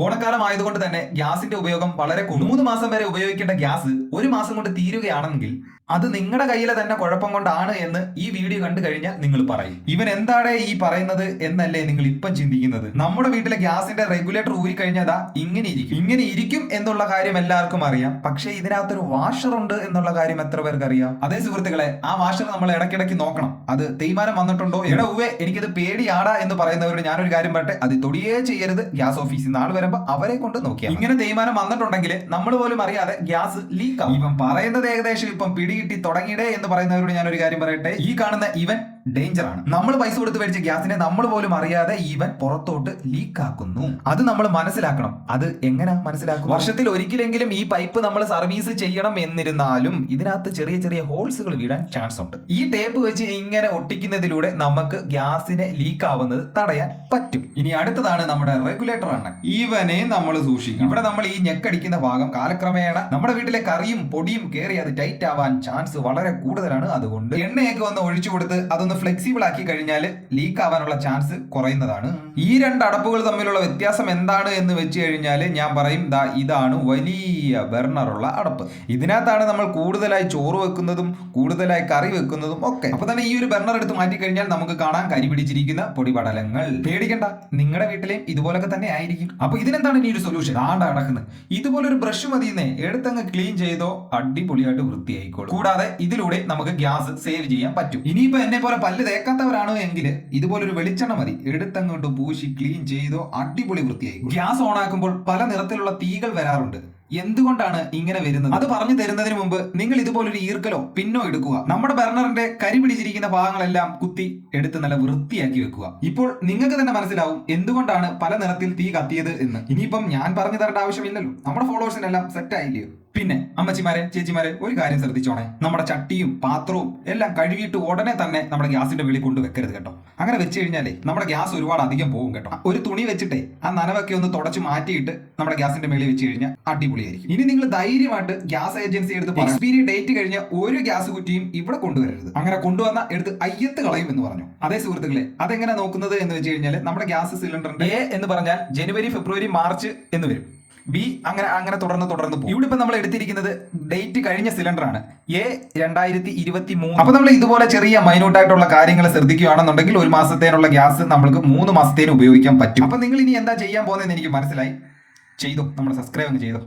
ഓണക്കാലം ആയതുകൊണ്ട് തന്നെ ഗ്യാസിന്റെ ഉപയോഗം വളരെ കൂടും. മൂന്ന് മാസം വരെ ഉപയോഗിക്കേണ്ട ഗ്യാസ് ഒരു മാസം കൊണ്ട് തീരുകയാണെങ്കിൽ അത് നിങ്ങളുടെ കയ്യിലെ തന്നെ കുഴപ്പം കൊണ്ടാണ് എന്ന് ഈ വീഡിയോ കണ്ടു കഴിഞ്ഞാൽ നിങ്ങൾ പറയും. ഇവൻ എന്താണ് ഈ പറയുന്നത് എന്നല്ലേ നിങ്ങൾ ഇപ്പം ചിന്തിക്കുന്നത്? നമ്മുടെ വീട്ടിലെ ഗ്യാസിന്റെ റെഗുലേറ്റർ ഊരിക്കഴിഞ്ഞതാ ഇങ്ങനെ ഇരിക്കും. ഇങ്ങനെ ഇരിക്കും എന്നുള്ള കാര്യം എല്ലാവർക്കും അറിയാം. പക്ഷേ ഇതിനകത്തൊരു വാഷർ ഉണ്ട് എന്നുള്ള കാര്യം എത്ര പേർക്ക് അറിയാം അതേ സുഹൃത്തുക്കളെ ആ വാഷർ നമ്മൾ ഇടയ്ക്കിടയ്ക്ക് നോക്കണം. അത് തേയ്മാനം വന്നിട്ടുണ്ടോ? എടാ ഉവേ എനിക്കിത് പേടിയാടാ എന്ന് പറയുന്നവരോട് ഞാനൊരു കാര്യം പറട്ടെ അത് തൊടിയേ ചെയ്യരുത്. ഗ്യാസ് ഓഫീസിൽ നാൾ വരുമ്പോ അവരെ കൊണ്ട് നോക്കിയാൽ ഇങ്ങനെ തേയ്മാനം വന്നിട്ടുണ്ടെങ്കിൽ നമ്മൾ പോലും അറിയാതെ ഗ്യാസ് ലീക്ക് ആവും ഇവൻ പറയുന്നത് ഏകദേശം ഇപ്പം പിടികിട്ടി തുടങ്ങിയിടേ എന്ന് പറയുന്നവരോട് ഞാൻ ഒരു കാര്യം പറയട്ടെ. ഈ കാണുന്ന ഇവൻ ഡേഞ്ചർ ആണ്. നമ്മൾ പൈസ കൊടുത്ത് മേടിച്ച ഗ്യാസിനെ നമ്മൾ പോലും അറിയാതെ ഈവൻ പുറത്തോട്ട് ലീക്ക് ആക്കുന്നു. അത് നമ്മൾ മനസ്സിലാക്കണം. അത് എങ്ങനെ മനസ്സിലാക്കും വർഷത്തിൽ ഒരിക്കലെങ്കിലും ഈ പൈപ്പ് നമ്മൾ സർവീസ് ചെയ്യണം എന്നിരുന്നാലും ഇതിനകത്ത് ചെറിയ ചെറിയ ഹോൾസുകൾ വീടാൻ ചാൻസ് ഉണ്ട്. ഈ ടേപ്പ് വെച്ച് ഇങ്ങനെ ഒട്ടിക്കുന്നതിലൂടെ നമുക്ക് ഗ്യാസിനെ ലീക്ക് ആവുന്നത് തടയാൻ പറ്റും. ഇനി അടുത്തതാണ് നമ്മുടെ റെഗുലേറ്റർ ആണ്. ഈവനെ നമ്മൾ സൂക്ഷിക്കണം. ഇവിടെ നമ്മൾ ഈ ഞെക്കടിക്കുന്ന ഭാഗം കാലക്രമേണ നമ്മുടെ വീട്ടിലെ കറിയും പൊടിയും കയറി അത് ടൈറ്റ് ആവാൻ ചാൻസ് വളരെ കൂടുതലാണ്. അതുകൊണ്ട് എണ്ണയൊക്കെ ഒന്ന് ഒഴിച്ചു കൊടുത്ത് അതൊന്ന് ഫ്ലെക്സിബിൾ ആക്കി കഴിഞ്ഞാൽ ലീക്ക് ആവാനുള്ള ചാൻസ് കുറയുന്നതാണ്. ഈ രണ്ട് അടപ്പുകൾ തമ്മിലുള്ള വ്യത്യാസം എന്താണ് എന്ന് വെച്ച് കഴിഞ്ഞാൽ ഞാൻ പറയും ദാ ഇതാണ് വലിയ ബർണറുള്ള അടപ്പ്. ഇതിനകത്താണ് നമ്മൾ കൂടുതലായി ചോറ് വെക്കുന്നതും കൂടുതലായി കറി വെക്കുന്നതും ഒക്കെ. അപ്പൊ തന്നെ ഈ ഒരു ബർണർ എടുത്ത് മാറ്റി കഴിഞ്ഞാൽ നമുക്ക് കാണാൻ കരി പിടിച്ചിരിക്കുന്ന പൊടിപടലങ്ങൾ. പേടിക്കണ്ട നിങ്ങളുടെ വീട്ടിലെയും ഇതുപോലൊക്കെ തന്നെ ആയിരിക്കും. അപ്പൊ ഇതിനെന്താണ് ഇനി ഒരു സൊല്യൂഷൻ ആണ്ട് നടക്കുന്നത് ഇതുപോലെ ഒരു ബ്രഷ് മതിയെന്നേ എടുത്തങ്ങ് ക്ലീൻ ചെയ്തോ അടിപൊളിയായിട്ട് വൃത്തിയായിക്കോളും. കൂടാതെ ഇതിലൂടെ നമുക്ക് ഗ്യാസ് സേവ് ചെയ്യാൻ പറ്റും. ഇനിയിപ്പോ എന്നെ പോലെ പല്ല് തേക്കാത്തവരാണോ എങ്കിൽ ഇതുപോലൊരു വെളിച്ചെണ്ണ മതി. എടുത്തങ്ങോട്ട് പൂശി ക്ലീൻ ചെയ്തോ അടിപൊളി വൃത്തിയായി. ഗ്യാസ് ഓൺ ആക്കുമ്പോൾ പല നിറത്തിലുള്ള തീകൾ വരാറുണ്ട്. എന്തുകൊണ്ടാണ് ഇങ്ങനെ വരുന്നത്? അത് പറഞ്ഞു തരുന്നതിന് മുമ്പ് നിങ്ങൾ ഇതുപോലൊരു ഈർക്കലോ പിന്നോ എടുക്കുക. നമ്മുടെ ബർണറിന്റെ കരി പിടിച്ചിരിക്കുന്ന ഭാഗങ്ങളെല്ലാം കുത്തി എടുത്ത് നല്ല വൃത്തിയാക്കി വെക്കുക. ഇപ്പോൾ നിങ്ങൾക്ക് തന്നെ മനസ്സിലാവും എന്തുകൊണ്ടാണ് പല നിറത്തിൽ തീ കത്തിയത് എന്ന്. ഇനിയിപ്പം ഞാൻ പറഞ്ഞു തരേണ്ട ആവശ്യമില്ലല്ലോ. നമ്മുടെ ഫോളോവേഴ്സിനെല്ലാം സെറ്റ് ആയില്ലയോ? പിന്നെ അമ്മച്ചിമാരെ ചേച്ചിമാരെ ഒരു കാര്യം ശ്രദ്ധിച്ചോണേ. നമ്മുടെ ചട്ടിയും പാത്രവും എല്ലാം കഴുകിയിട്ട് ഉടനെ തന്നെ നമ്മുടെ ഗ്യാസിന്റെ വെളി കൊണ്ട് വെക്കരുത് കേട്ടോ. അങ്ങനെ വെച്ച് കഴിഞ്ഞാലേ നമ്മുടെ ഗ്യാസ് ഒരുപാട് അധികം പോകും കേട്ടോ. ഒരു തുണി വെച്ചിട്ട് ആ നനവൊക്കെ ഒന്ന് തുടച്ച് മാറ്റിയിട്ട് നമ്മുടെ ഗ്യാസിന്റെ മേളിൽ വെച്ച് കഴിഞ്ഞാൽ അടിപൊളിയായിരിക്കും. ഇനി നിങ്ങൾ ധൈര്യമായിട്ട് ഗ്യാസ് ഏജൻസി എടുത്ത് എക്സ്പീരി ഡേറ്റ് കഴിഞ്ഞ ഒരു ഗ്യാസ് കുറ്റിയും ഇവിടെ കൊണ്ടുവരരുത്. അങ്ങനെ കൊണ്ടുവന്ന എടുത്ത് അയ്യത്ത് കളയും എന്ന് പറഞ്ഞു. അതേ സുഹൃത്തുക്കളെ അതെങ്ങനെ നോക്കുന്നത് എന്ന് വെച്ച് കഴിഞ്ഞാൽ നമ്മുടെ ഗ്യാസ് സിലിണ്ടറിന്റെ എ എന്ന് പറഞ്ഞാൽ ജനുവരി ഫെബ്രുവരി മാർച്ച് എന്ന് വരും. ബി അങ്ങനെ അങ്ങനെ തുടർന്ന് തുടർന്ന് പോകും. ഇവിടെ ഇപ്പൊ നമ്മൾ എടുത്തിരിക്കുന്നത് ഡേറ്റ് കഴിഞ്ഞ സിലിണ്ടറാണ്. എ രണ്ടായിരത്തി ഇരുപത്തി മൂന്ന് അപ്പൊ നമ്മൾ ഇതുപോലെ ചെറിയ മൈന്യൂട്ട് ആയിട്ടുള്ള കാര്യങ്ങൾ ശ്രദ്ധിക്കുകയാണെന്നുണ്ടെങ്കിൽ ഒരു മാസത്തേനുള്ള ഗ്യാസ് നമ്മൾക്ക് മൂന്ന് മാസത്തേന് ഉപയോഗിക്കാൻ പറ്റും. അപ്പൊ നിങ്ങൾ ഇനി എന്താ ചെയ്യാൻ പോകുന്നതെന്ന് എനിക്ക് മനസ്സിലായി. ചെയ്തു? നമ്മൾ സബ്സ്ക്രൈബ് അങ്ങ് ചെയ്തോ?